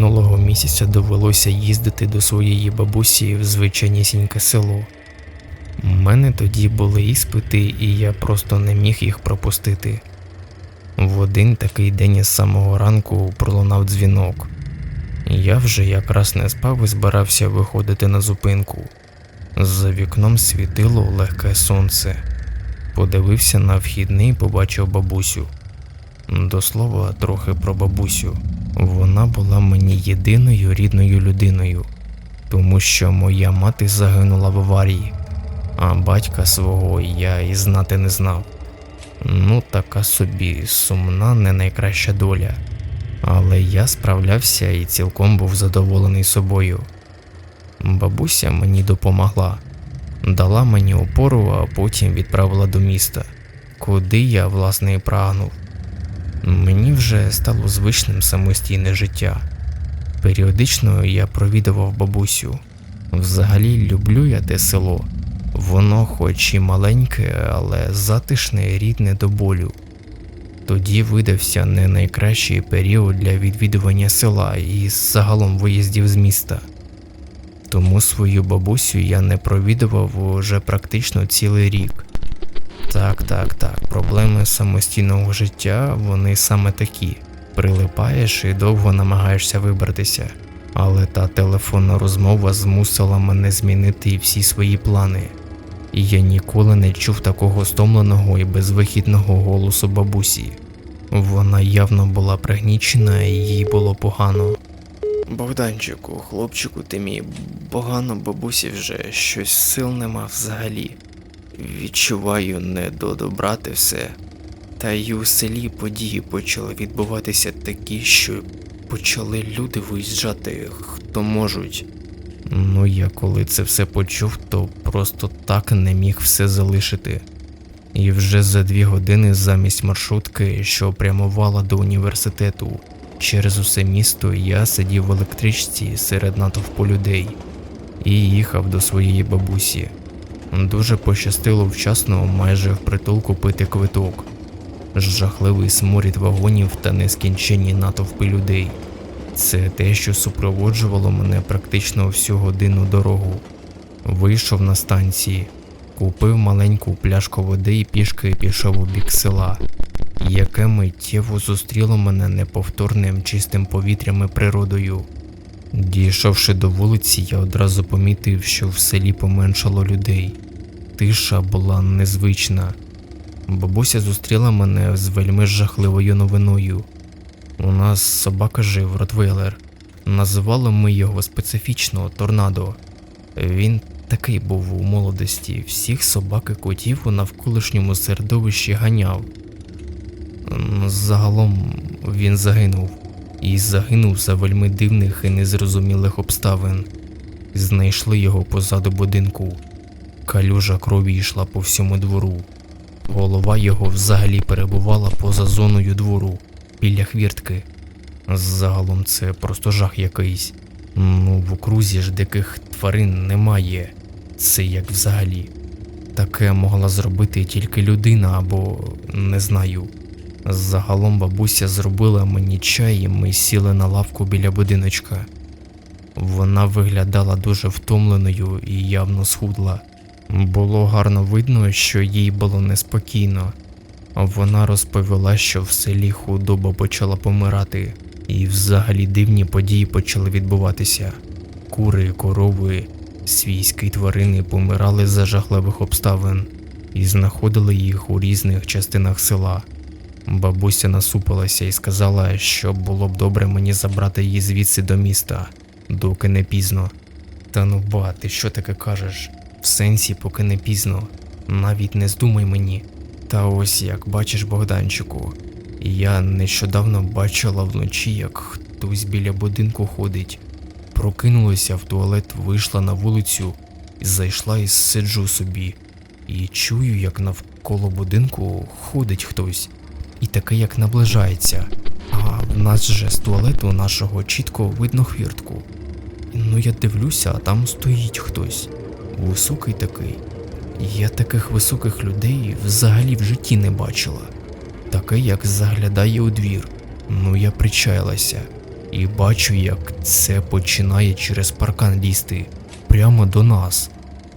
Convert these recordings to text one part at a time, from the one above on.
Минулого місяця довелося їздити до своєї бабусі в звичайнісіньке село. У мене тоді були іспити, і я просто не міг їх пропустити. В один такий день із самого ранку пролунав дзвінок. Я вже якраз не спав і збирався виходити на зупинку. За вікном світило легке сонце. Подивився на вхідний і побачив бабусю. До слова, трохи про бабусю. Вона була мені єдиною рідною людиною, тому що моя мати загинула в аварії, а батька свого я і знати не знав. Ну, така собі сумна, не найкраща доля. Але я справлявся і цілком був задоволений собою. Бабуся мені допомогла, дала мені опору, а потім відправила до міста, куди я власне і прагнув. Мені вже стало звичним самостійне життя. Періодично я провідував бабусю. Взагалі люблю я те село. Воно хоч і маленьке, але затишне рідне до болю. Тоді видався не найкращий період для відвідування села і загалом виїздів з міста. Тому свою бабусю я не провідував уже практично цілий рік. Так, так, так. Проблеми самостійного життя вони саме такі. Прилипаєш і довго намагаєшся вибратися. Але та телефонна розмова змусила мене змінити всі свої плани. І я ніколи не чув такого стомленого і безвихідного голосу бабусі. Вона явно була пригнічена і їй було погано. Богданчику, хлопчику ти мій, погано бабусі вже щось сил нема взагалі. Відчуваю не до добра те все. Та й у селі події почали відбуватися такі, що почали люди виїжджати, хто можуть. Ну, я коли це все почув, то просто так не міг все залишити. І вже за дві години замість маршрутки, що прямувала до університету, через усе місто я сидів в електричці серед натовпу людей і їхав до своєї бабусі. Дуже пощастило вчасно майже впритул купити квиток. Жахливий сморід вагонів та нескінченні натовпи людей. Це те, що супроводжувало мене практично всю годину дорогу. Вийшов на станції, купив маленьку пляшку води і пішки пішов у бік села, яке миттєво зустріло мене неповторним чистим повітрям і природою. Дійшовши до вулиці, я одразу помітив, що в селі поменшало людей. Тиша була незвична. Бабуся зустріла мене з вельми жахливою новиною. У нас собака жив Ротвейлер. Називали ми його специфічно торнадо. Він такий був у молодості, всіх собак і котів у навколишньому середовищі ганяв. Загалом він загинув, і загинув за вельми дивних і незрозумілих обставин. Знайшли його позаду будинку. Калюжа крові йшла по всьому двору. Голова його взагалі перебувала поза зоною двору, біля хвіртки. Загалом це просто жах якийсь. Ну, в окрузі ж диких тварин немає. Це як взагалі. Таке могла зробити тільки людина або не знаю. Загалом бабуся зробила мені чай, і ми сіли на лавку біля будиночка. Вона виглядала дуже втомленою і явно схудла. Було гарно видно, що їй було неспокійно. Вона розповіла, що в селі худоба почала помирати, і взагалі дивні події почали відбуватися. Кури, корови, свійські тварини помирали за жахливих обставин і знаходили їх у різних частинах села. Бабуся насупилася і сказала, що було б добре мені забрати її звідси до міста, доки не пізно. Та ну ба, ти що таке кажеш? В сенсі, поки не пізно, навіть не здумай мені. Та ось як бачиш, Богданчику, я нещодавно бачила вночі, як хтось біля будинку ходить. Прокинулася в туалет, вийшла на вулицю зайшла і сиджу собі. І чую, як навколо будинку ходить хтось, і таке як наближається. А в нас же з туалету нашого чітко видно хвіртку. Ну я дивлюся, а там стоїть хтось. Високий такий. Я таких високих людей взагалі в житті не бачила. Таке, як заглядає у двір. Ну я причаялася. і бачу, як це починає через паркан лізти прямо до нас.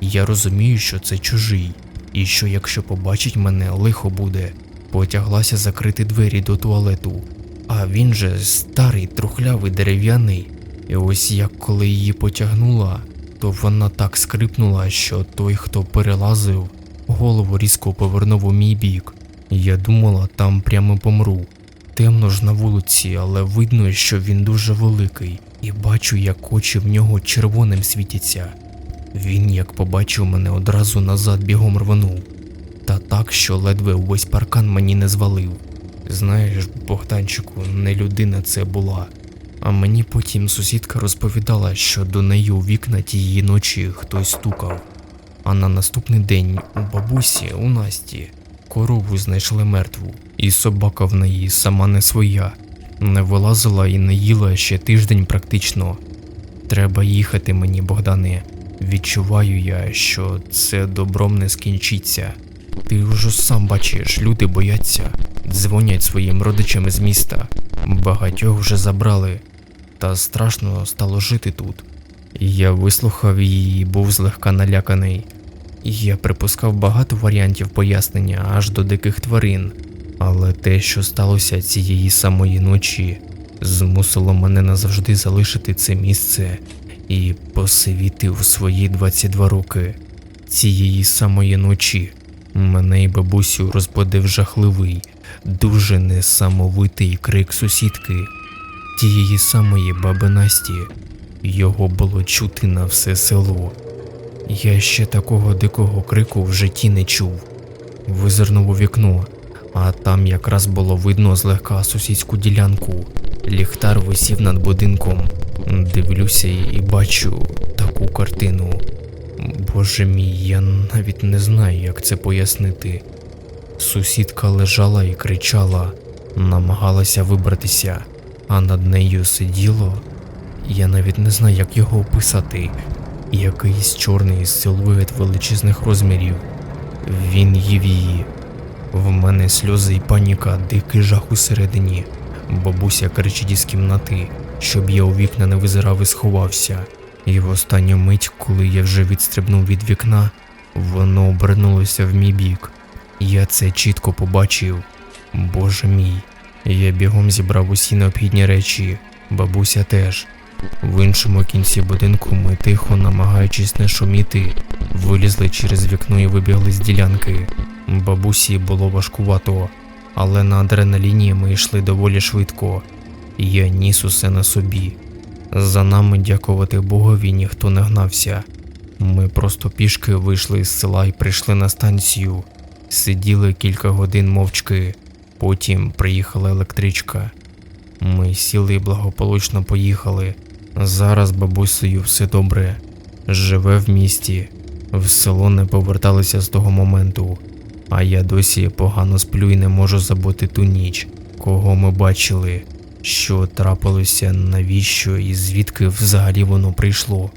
Я розумію, що це чужий, і що якщо побачить мене, лихо буде. Потяглася закрити двері до туалету, а він же старий, трухлявий, дерев'яний. І ось як коли її потягнула, то вона так скрипнула, що той, хто перелазив, голову різко повернув у мій бік. Я думала, там прямо помру. Темно ж на вулиці, але видно, що він дуже великий, і бачу, як очі в нього червоним світяться. Він, як побачив мене, одразу назад бігом рванув. Та так, що ледве увесь паркан мені не звалив. Знаєш, Богданчику, не людина це була. А мені потім сусідка розповідала, що до неї у вікна тієї ночі хтось стукав. А на наступний день у бабусі, у Насті, корову знайшли мертву, і собака в неї сама не своя. Не вилазила і не їла ще тиждень практично. Треба їхати мені, Богдане. Відчуваю я, що це добром не скінчиться. Ти вже сам бачиш, люди бояться, дзвонять своїм родичам з міста. Багатьох вже забрали, та страшно стало жити тут. Я вислухав її і був злегка наляканий. Я припускав багато варіантів пояснення аж до диких тварин, але те, що сталося цієї самої ночі, змусило мене назавжди залишити це місце і посивіти у свої 22 роки. Цієї самої ночі мене і бабусю розбудив жахливий, дуже несамовитий крик сусідки, тієї самої баби Насті. Його було чути на все село. Я ще такого дикого крику в житті не чув. Визирнув у вікно, а там якраз було видно злегка сусідську ділянку. Ліхтар висів над будинком. Дивлюся і бачу таку картину. Боже мій, я навіть не знаю, як це пояснити. Сусідка лежала і кричала, намагалася вибратися, а над нею сиділо. Я навіть не знаю, як його описати. Якийсь чорний силует величезних розмірів. Він їв її. В мене сльози і паніка, дикий жах усередині. Бабуся кричить із кімнати, щоб я у вікна не визирав і сховався. І в останню мить, коли я вже відстрибнув від вікна, воно обернулося в мій бік. Я це чітко побачив. Боже мій. Я бігом зібрав усі необхідні речі, бабуся теж. В іншому кінці будинку ми тихо, намагаючись не шуміти, вилізли через вікно і вибігли з ділянки. Бабусі було важкувато, але на адреналіні ми йшли доволі швидко. Я ніс усе на собі. За нами, дякувати Богові, ніхто не гнався. Ми просто пішки вийшли з села і прийшли на станцію. Сиділи кілька годин мовчки, потім приїхала електричка. Ми сіли і благополучно поїхали. Зараз бабусею все добре. Живе в місті. В село не поверталися з того моменту. А я досі погано сплю і не можу забути ту ніч, кого ми бачили, що трапилося, навіщо і звідки взагалі воно прийшло.